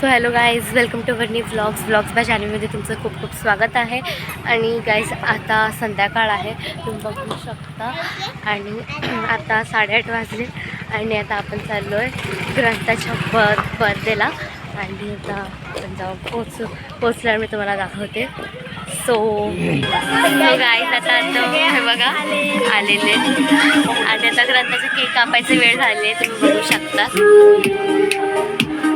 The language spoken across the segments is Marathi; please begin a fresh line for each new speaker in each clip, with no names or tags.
So hello guys welcome to Varni vlogs vlogs by चॅनलमध्ये तुमचं खूप खूप स्वागत आहे. आणि गाईज आता संध्याकाळ आहे. तुम्ही बघू शकता. आणि आता साडेआठ वाजले. आणि आता आपण चाललो आहे ग्रंथाच्या बर बर्थडेला आणि आता आपण जाऊ. पोचू पोचल्यावर मी तुम्हाला दाखवते. सो गाईज आता आता हे बघा. आलेले. आणि आता ग्रंथाचा केक कापायचे वेळ झाले तुम्ही बघू शकता.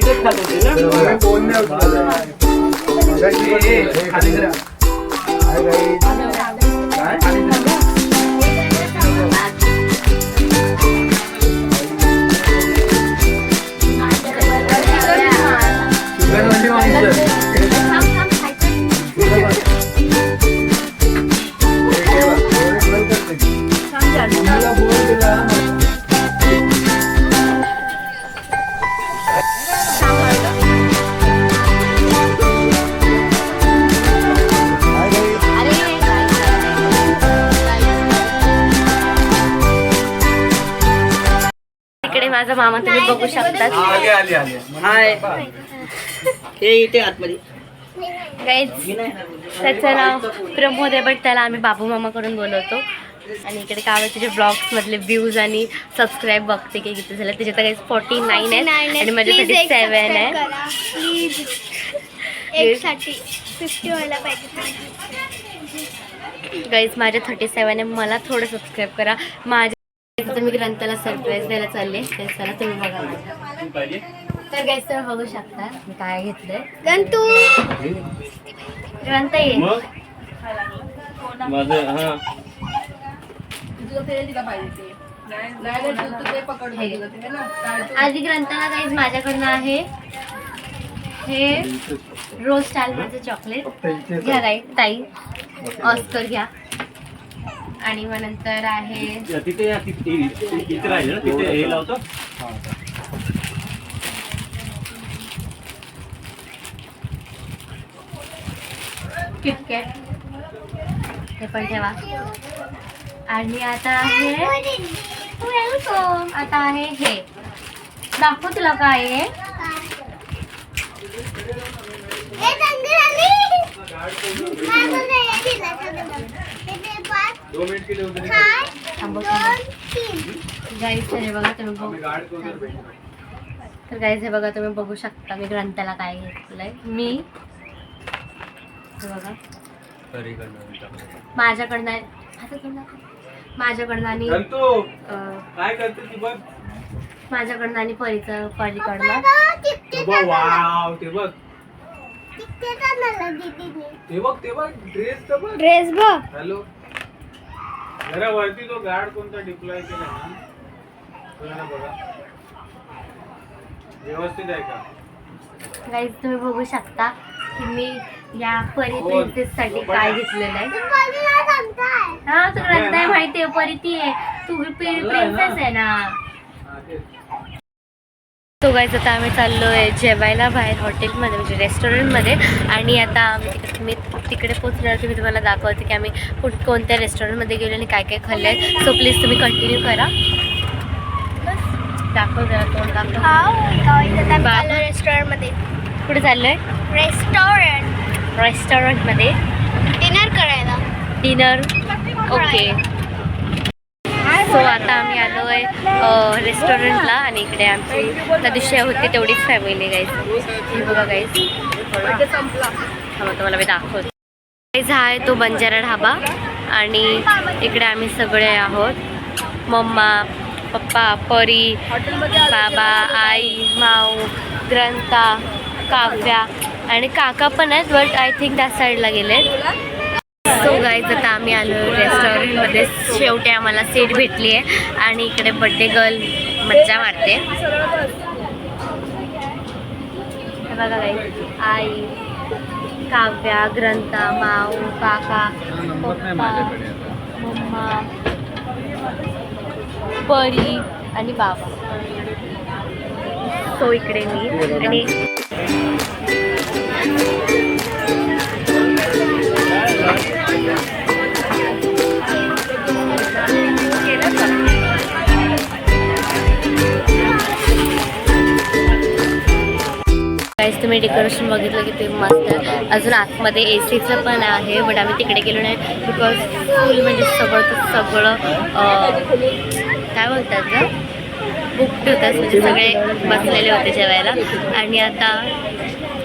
केकच खात होते ना?
इकडे माझा मामा तुम्ही बघू शकता.
हाय. हे इथे आतमध्ये.
गाईज त्याचं नाव प्रमोद आहे बट त्याला आम्ही बाबू मामाकडून बोलवतो. आणि इकडे कावाचे जे ब्लॉग्स मधले व्ह्यूज आणि सबस्क्राईब बघते की किती झालं त्याच्यात काही फोर्टी नाईन आहे आणि माझ्यासाठी सेवन आहे. गाईज माझे थर्टी सेवन आहे. मला थोडं सबस्क्राईब करा. माझ्या आता मी ग्रंथाला सरप्राईज द्यायला चालले तर चला तुम्ही बघा माझं. तर गाईज तुम्ही बघू शकता मी काय घेतलंय.
गंतू!
ग्रंथ ये.
माझं.
आधी ग्रंथाला काहीच माझ्याकडनं आहे. हे रोज स्टाईल मध्ये चॉकलेट घ्या ताई. ऑस्कर घ्या. आणि मग नंतर आहे
तिथे या तिथे इथे राहिलं ना तिथे हे लावतो.
किटकॅट हे पण ठेवा. आणि आता आहे वेलकम आता आहे हे. दाखव तुला काय आहे
दोन मिनिट केले होते
थांबव गाईज हे बघा तुम्ही बघू तर गाईज हे बघा तुम्ही बघू शकता मी ग्रंथाला काय घेतलंय. मी हे बघा. माझ्याकडनं. माझ्याकडनं आणि
गंतू!
अं,
काय करते ती बघ.
माझ्याकडनं आणि परीचं परीकडनं.
बघ, वाव ते बघ. ते बघ ते बघ ड्रेस तर बघ.
ड्रेस बघ.
हॅलो जरा वरती तो गार्ड कोणता डिप्लॉय केला ना? बघा. व्यवस्थित आहे का?
गाईज तुम्ही बघू शकता की मी या परी
हो.
प्रिन्सेस साठी काय घेतलेलं आहे. हा तुला आहे माहिती आहे परी ती आहे. तू प्रिन्सेस आहे ना.
हा.
तो आता आम्ही चाललो आहे जेवायला बाहेर हॉटेलमध्ये म्हणजे रेस्टॉरंटमध्ये आणि आता आम्ही तिकडे मी तिकडे पोचल्यावर तुम्ही तुम्हाला दाखवते की आम्ही कुठ कोणत्या रेस्टॉरंटमध्ये गेलो आणि काय काय खाल्लं आहे सो प्लीज तुम्ही कंटिन्यू करा. बस. दाखव जरा तोंड दाखव.
रेस्टॉरंटमध्ये
कुठे चाललो आहे
रेस्टॉरंट
रेस्टॉरंटमध्ये
डिनर करायला.
डिनर ओके सो आता आम्ही आलो आहे रेस्टॉरंटला आणि इकडे आमची त्या दिवशी होती तेवढीच फॅमिली गाईज ही बघा गाईज हा तुम्हाला मी दाखवते. हा आहे तो बंजारा ढाबा आणि इकडे आम्ही सगळे आहोत. मम्मा पप्पा परी बाबा आई माऊ ग्रंथा काव्या आणि काका पण आहेत बट आय थिंक त्या साईडला गेले सो गाईज आता आम्ही आलो रेस्टॉरंटमध्ये शेवटी आम्हाला सीट भेटली आहे आणि इकडे बड्डे गर्ल मज्जा मारते. बघा गाई आई. काव्या ग्रंथा माऊ काका पप्पा. मम्मा परी आणि बाबा सो इकडे मी आणि गाईज तुम्ही डेकोरेशन बघितलं की ते मस्त. अजून आतमध्ये ए सीचं पण आहे बट आम्ही तिकडे गेलो नाही बिकॉज फुल म्हणजे सगळं सगळं काय बोलतात का बुक होतात म्हणजे सगळे बसलेले होते जेवायला. आणि आता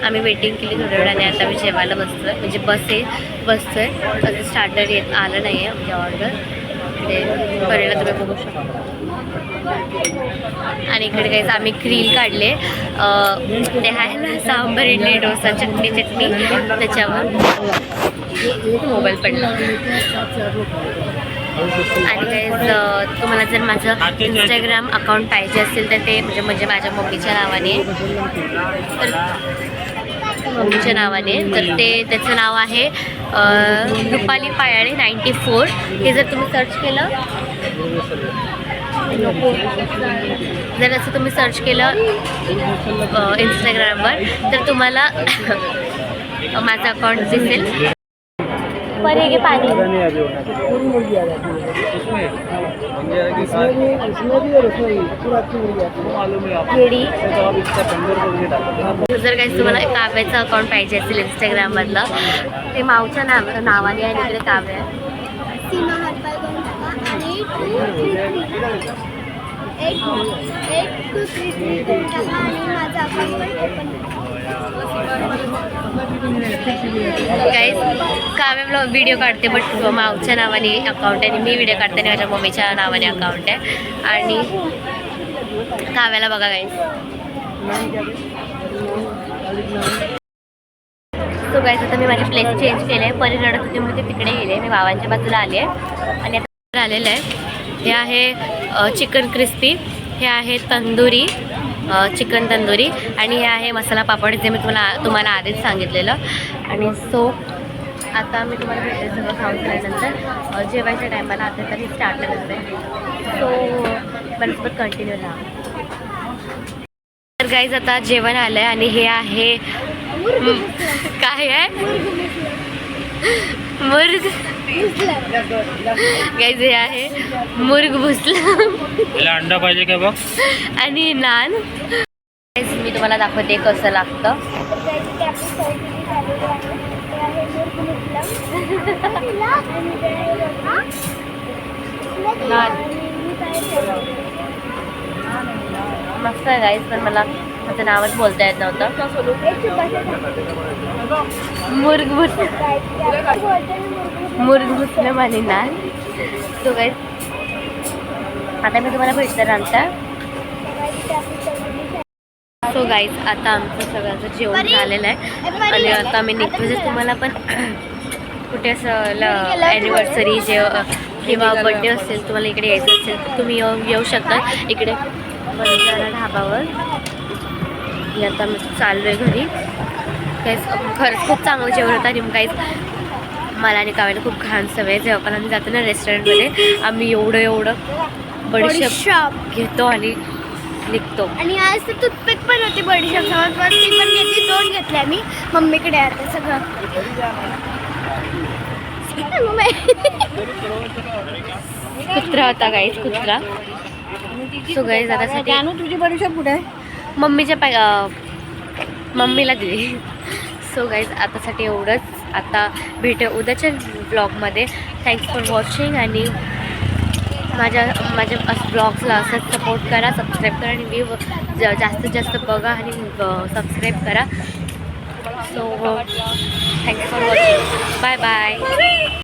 आम्ही वेटिंग केली थोड्या वेळाने आता आम्ही जेवायला बसतोय म्हणजे बस आहे बसतोय. आहे स्टार्टर येत आलं नाही आहे म्हणजे ऑर्डर ते करेला तुम्ही बघू शकता. आणि इकडे काहीच आम्ही क्रील काढले. ते आहे ना सांबर इडली डोसा चटणी चटणी. त्याच्यावर मोबाईल पडला. आणि काहीच तुम्हाला जर माझं इंस्टाग्राम अकाउंट पाहिजे असेल तर ते म्हणजे म्हणजे माझ्या मम्मीच्या नावाने. तर मम्मीच्या नावाने. तर ते त्याचं नाव आहे रुपाली पायाळे नाईन्टी फोर. हे जर तुम्ही सर्च केलं जर असं तुम्ही सर्च केलं इंस्टाग्रामवर तर तुम्हाला माझं अकाउंट दिसेल. पर हे केळी जर काही तुम्हाला काव्याचं अकाउंट पाहिजे असेल इंस्टाग्राममधलं ते मावच्या नाव नावाने आहे इकडे काव्य
सीमा आणि माझं अकाउंट पण open
guys Kavya blog video काढते बट मावच्या नावाने अकाउंट आहे आणि मी व्हिडिओ काढते आणि माझ्या मम्मीच्या नावाने अकाउंट आहे. आणि काव्याला बघा काही सो गाईज आता मी माझी प्लेस चेंज केले. आहे परी रडत होती म्हणून ते तिकडे गेले. मी बाबांच्या बाजूला आले आहे. आणि आता आलेलं आहे. हे आहे चिकन क्रिस्पी हे आहे तंदुरी. चिकन तंदुरी आणि हे आहे मसाला पापड जे मी तुम्हाला तुम्हाला आधीच सांगितलेलं. आणि सो आता मी तुम्हाला भेटते सगळं खाऊन झाल्यानंतर जेवायच्या टायमाला आता तरी स्टार्टर असते सो माझ्यासोबत कंटिन्यू राहा तर गाईज आता जेवण आलं आहे आणि हे आहे काय आहे? मुर्ग गाईज हे आहे मुर्ग भुसलं
अंडा पाहिजे का बघ?
आणि नान. मी तुम्हाला दाखवते कसं लागतं. मस्त आहे गाईज पण मला त्याचं नावच बोलता येत नव्हतं. मुर्ग भुस मुर्ग भुसलं आणि नान. सो गाईज आता मी तुम्हाला भेटते नंतर सो गाईज आता आमचं सगळ्यांचं जेवण झालेलं आहे. आणि आता आम्ही निघतो जर तुम्हाला पण कुठे असं ॲनिव्हर्सरी जे किंवा बड्डे असेल तुम्हाला इकडे यायचं असेल तर तुम्ही येऊ येऊ शकता. इकडे बंजारा ढाबावर. आता मी चाललो आहे घरी. काहीच खरंच खूप चांगलं जेवण होतं. आणि काहीच मला आणि काव्याला खूप घाण सवय. जेव्हा पण आम्ही जातो ना रेस्टॉरंटमध्ये आम्ही एवढं एवढं बडीशेप घेतो आणि निघतो.
आणि आज तर टूथपिक पण होती बडीशॉप. सोबत पण ती पण घेतली दोन घेतल्या मी मम्मीकडे आता सगळं. मम्मी.
कुत्रा होता गाईज कुत्रा. सो गाईज त्यासाठी
तुझी बडीशॉप कुठे
मम्मीच्या पाय मम्मीला दिली. सो गाईज आतासाठी एवढंच. आता भेट उद्याच्या ब्लॉगमध्ये थँक्स फॉर वॉचिंग आणि माझ्या माझ्या असं ब्लॉग्सला असंच सपोर्ट करा सबस्क्राईब करा आणि व्ह्यू ज- जास्तीत जास्त बघा आणि सबस्क्राईब करा. So thanks for watching bye bye